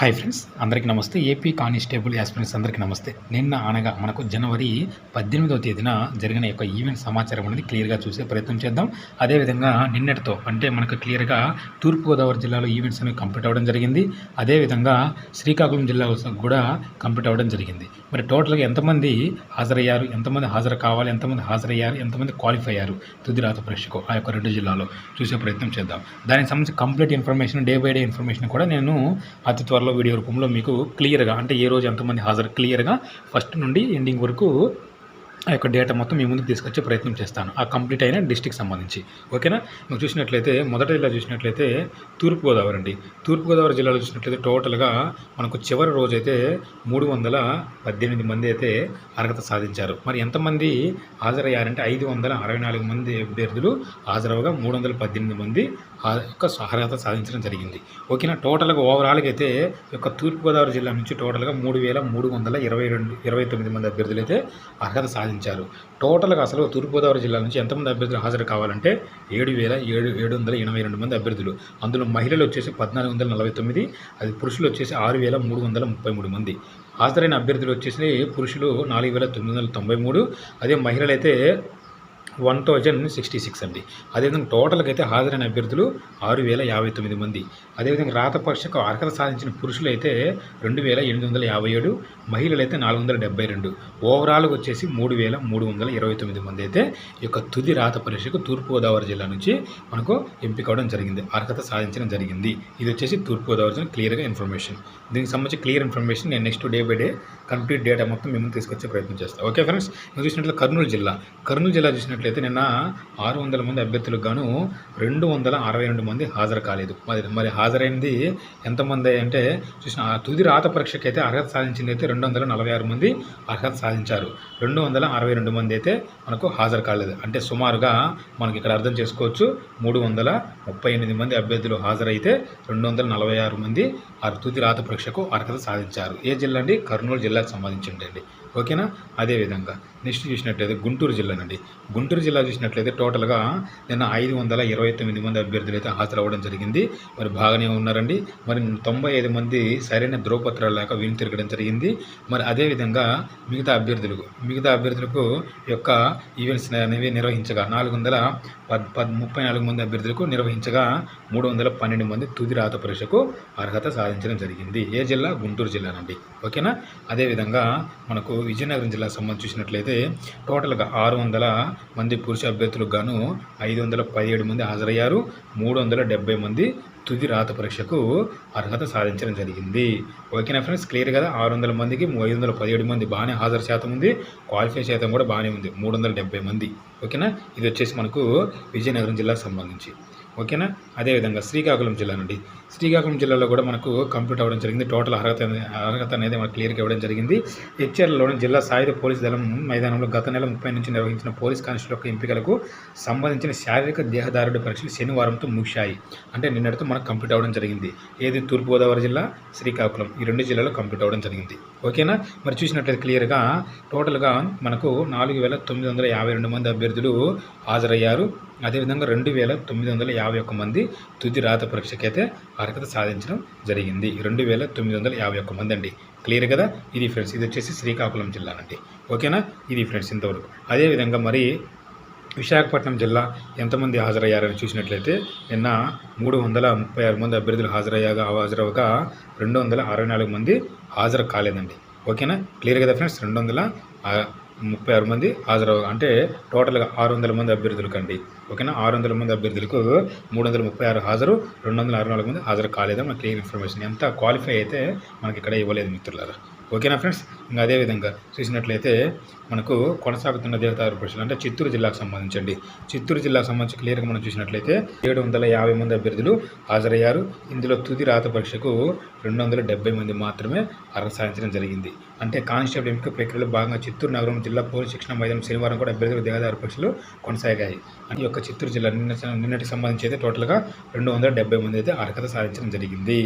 Hi friends అందరికీ నమస్తే. AP constable aspirants అందరికీ నమస్తే. నిన్న అనగా మనకు జనవరి పద్దెనిమిదవ తేదీన జరిగిన యొక్క ఈవెంట్ సమాచారం అనేది క్లియర్గా చూసే ప్రయత్నం చేద్దాం. అదేవిధంగా నిన్నటితో అంటే మనకు క్లియర్గా తూర్పుగోదావరి జిల్లాలో ఈవెంట్స్ అనేవి కంప్లీట్ అవ్వడం జరిగింది. అదేవిధంగా శ్రీకాకుళం జిల్లా కూడా కంప్లీట్ అవ్వడం జరిగింది. మరి టోటల్గా ఎంతమంది హాజరయ్యారు? ఎంతమంది హాజరు కావాలి? ఎంతమంది హాజరయ్యారు? ఎంతమంది క్వాలిఫై అయ్యారు? తుది రాత పరీక్షకు ఆ యొక్క రెండు జిల్లాలో చూసే ప్రయత్నం చేద్దాం. దానికి సంబంధించి complete information day by day information కూడా నేను అతి త్వరలో వీడియో రూపంలో మీకు క్లియర్గా అంటే ఏ రోజు ఎంతమంది హాజరు క్లియర్గా ఫస్ట్ నుండి ఎండింగ్ వరకు ఆ యొక్క డేటా మొత్తం మీ ముందుకు తీసుకొచ్చే ప్రయత్నం చేస్తాను. ఆ కంప్లీట్ అయిన డిస్టిక్ సంబంధించి. ఓకేనా? మీకు చూసినట్లయితే మొదట జిల్లా చూసినట్లయితే తూర్పుగోదావరి అండి. తూర్పుగోదావరి జిల్లాలో చూసినట్లయితే టోటల్గా మనకు చివరి రోజు అయితే మూడు వందల పద్దెనిమిది మంది అయితే అర్హత సాధించారు. మరి ఎంతమంది హాజరయ్యారంటే ఐదు వందల అరవై నాలుగు మంది అభ్యర్థులు హాజరవగా మూడు వందల పద్దెనిమిది మంది ఆ యొక్క అర్హత సాధించడం జరిగింది. ఓకేనా? టోటల్గా ఓవరాల్గా అయితే యొక్క తూర్పుగోదావరి జిల్లా నుంచి టోటల్గా మూడు వేల మూడు వందల ఇరవై రెండు ఇరవై తొమ్మిది మంది అభ్యర్థులు అయితే అర్హత సాధించారు. టోటల్గా అసలు తూర్పుగోదావరి జిల్లా నుంచి ఎంతమంది అభ్యర్థులు హాజరు కావాలంటే ఏడు వేల ఏడు ఏడు వందల ఎనభై రెండు మంది అభ్యర్థులు. అందులో మహిళలు వచ్చేసి పద్నాలుగు వందల నలభై తొమ్మిది అది పురుషులు వచ్చేసి ఆరు వేల మూడు వందల ముప్పై మూడు మంది. హాజరైన అభ్యర్థులు వచ్చేసి పురుషులు నాలుగు వేల తొమ్మిది వందల తొంభై మూడు అదే మహిళలైతే వన్ థౌజండ్ సిక్స్టీ సిక్స్ అండి. అదేవిధంగా టోటల్గా అయితే హాజరైన అభ్యర్థులు ఆరు వేల యాభై తొమ్మిది మంది. అదేవిధంగా రాత పరీక్షకు అర్హత సాధించిన పురుషులు అయితే రెండు వేల ఎనిమిది వందల యాభై ఏడు మహిళలు అయితే నాలుగు వందల డెబ్బై రెండు. ఓవరాల్గా వచ్చేసి మూడు వేల మూడు వందల ఇరవై తొమ్మిది మంది అయితే ఈ యొక్క తుది రాత పరీక్షకు తూర్పుగోదావరి జిల్లా నుంచి మనకు ఎంపిక అవడం జరిగింది. అర్హత సాధించడం జరిగింది. ఇది వచ్చేసి తూర్పుగోదావరి జిల్లా క్లియర్గా ఇన్ఫర్మేషన్. దీనికి సంబంధించి క్లియర్ ఇన్ఫర్మేషన్ నేను next day by day complete data మొత్తం మేము తీసుకొచ్చే ప్రయత్నం చేస్తాను ఓకే ఫ్రెండ్స్ నేను చూసినట్లయితే కర్నూలు జిల్లా. కర్నూలు జిల్లా చూసినట్లయితే నిన్న ఆరు వందల మంది అభ్యర్థులకు గాను రెండు వందల అరవై రెండు మంది హాజరు కాలేదు. మరి మరి హాజరైనది ఎంతమంది అంటే చూసిన ఆ తుది రాత పరీక్షకి అయితే అర్హత సాధించింది అయితే రెండు వందల నలభై ఆరు మంది అర్హత సాధించారు. రెండు వందల అరవై రెండు మంది అయితే మనకు హాజరు కాలేదు. అంటే సుమారుగా మనకి ఇక్కడ అర్థం చేసుకోవచ్చు. మూడు వందల ముప్పై ఎనిమిది మంది అభ్యర్థులు హాజరైతే రెండు వందల నలభై ఆరు మంది ఆ తుది రాత పరీక్ష పరీక్షకు అర్హత సాధించారు. ఏ జిల్లా అండి? కర్నూలు జిల్లాకు సంబంధించిందండి ఓకేనా? అదేవిధంగా నెక్స్ట్ చూసినట్లయితే గుంటూరు జిల్లానండి. గుంటూరు జిల్లా చూసినట్లయితే టోటల్గా నిన్న ఐదు వందల ఇరవై తొమ్మిది మంది అభ్యర్థులు అయితే హాజరవ్వడం జరిగింది. మరి బాగానే ఉన్నారండి. మరి తొంభై ఐదు మంది సరైన ధ్రువపత్రాలు లేక వీలు తిరగడం జరిగింది. మరి అదేవిధంగా మిగతా అభ్యర్థులకు మిగతా అభ్యర్థులకు యొక్క ఈవెంట్స్ అనేవి నిర్వహించగా నాలుగు వందల పద్ పద్ ముప్పై నాలుగు మంది అభ్యర్థులకు నిర్వహించగా మూడు వందల పన్నెండు మంది తుది రాత పరీక్షకు అర్హత సాధించడం జరిగింది. ఏ జిల్లా? గుంటూరు జిల్లానండి. ఓకేనా? అదేవిధంగా మనకు విజయనగరం జిల్లా సంబంధించి చూసినట్లయితే టోటల్గా ఆరు వందల మంది పురుష అభ్యర్థులకు గాను ఐదు వందల పదిహేడు మంది హాజరయ్యారు. మూడు వందల డెబ్బై మంది తుది రాత పరీక్షకు అర్హత సాధించడం జరిగింది. ఓకేనా ఫ్రెండ్స్? క్లియర్ కదా? ఆరు వందల మందికి ఐదు వందల పదిహేడు మంది బాగానే హాజరు శాతం ఉంది. క్వాలిఫై శాతం కూడా బాగానే ఉంది. మూడు వందల డెబ్బై మంది. ఓకేనా? ఇది వచ్చేసి మనకు విజయనగరం జిల్లాకు సంబంధించి. ఓకేనా? అదేవిధంగా శ్రీకాకుళం జిల్లా నుండి. శ్రీకాకుళం జిల్లాలో కూడా మనకు కంప్లీట్ అవ్వడం జరిగింది. టోటల్ అర్హత అర్హత అనేది మనకు క్లియర్గా ఇవ్వడం జరిగింది. హెచ్ఆర్లోని జిల్లా సాయుధ పోలీస్ దళం మైదానంలో గత నెల ముప్పై నుంచి నిర్వహించిన పోలీస్ కానిస్టేబుల్ యొక్క ఎంపికలకు సంబంధించిన శారీరక దేహదారుడి పరీక్షలు శనివారంతో ముగిశాయి. అంటే నిన్నటితో మనకు కంప్లీట్ అవ్వడం జరిగింది. ఏది? తూర్పుగోదావరి జిల్లా శ్రీకాకుళం. ఈ రెండు జిల్లాలో కంప్లీట్ అవ్వడం జరిగింది. ఓకేనా? మరి చూసినట్లయితే క్లియర్గా టోటల్గా మనకు నాలుగు వేల తొమ్మిది వందల యాభై రెండు మంది అభ్యర్థులు హాజరయ్యారు. అదేవిధంగా రెండు వేల తొమ్మిది వందల యాభై ఒక్క మంది తుది రాత పరీక్షకైతే అర్హత సాధించడం జరిగింది. రెండు వేల తొమ్మిది వందల యాభై ఒక్క మంది అండి. క్లియర్ కదా? ఇది ఫ్రెండ్స్ ఇది వచ్చేసి శ్రీకాకుళం జిల్లా అండి. ఓకేనా? ఇది ఫ్రెండ్స్ ఇంతవరకు. అదేవిధంగా మరి విశాఖపట్నం జిల్లా ఎంతమంది హాజరయ్యారని చూసినట్లయితే నిన్న మూడు వందల ముప్పై ఆరు మంది అభ్యర్థులు హాజరయ్యాగా హాజరవగా రెండు వందల అరవై నాలుగు మంది హాజరు కాలేదండి. ఓకేనా? క్లియర్ కదా ఫ్రెండ్స్? రెండు వందల ముప్పై ఆరు మంది హాజరు అంటే టోటల్గా ఆరు వందల మంది అభ్యర్థులకు అండి ఓకేనా? ఆరు వందల మంది అభ్యర్థులకు మూడు వందల ముప్పై ఆరు హాజరు రెండు వందల అరవై నాలుగు మంది హాజరు కాలేదా మనకి క్లియర్ ఇన్ఫర్మేషన్. ఎంత క్వాలిఫై అయితే మనకి ఇక్కడ ఇవ్వలేదు మిత్రులారా. ఓకేనా ఫ్రెండ్స్? ఇంకా అదేవిధంగా చూసినట్లయితే మనకు కొనసాగుతున్న దేవతారు పరీక్షలు అంటే చిత్తూరు జిల్లాకు సంబంధించండి. చిత్తూరు జిల్లాకు సంబంధించి క్లియర్గా మనం చూసినట్లయితే ఏడు వందల యాభై మంది అభ్యర్థులు హాజరయ్యారు. ఇందులో తుది రాత పరీక్షకు రెండు వందల డెబ్బై మంది మాత్రమే అర్హత సాధించడం జరిగింది. అంటే కానిస్టేబుల్ ఎంపిక ప్రక్రియలో భాగంగా చిత్తూరు నగరం జిల్లా పోలీస్ శిక్షణ మైదానం శనివారం కూడా అభ్యర్థుల దేహదారు పరీక్షలు కొనసాగాయి. ఈ యొక్క చిత్తూరు జిల్లా నిన్న నిన్నటికి సంబంధించి అయితే టోటల్గా రెండు వందల డెబ్బై మంది అయితే అర్హత సాధించడం జరిగింది.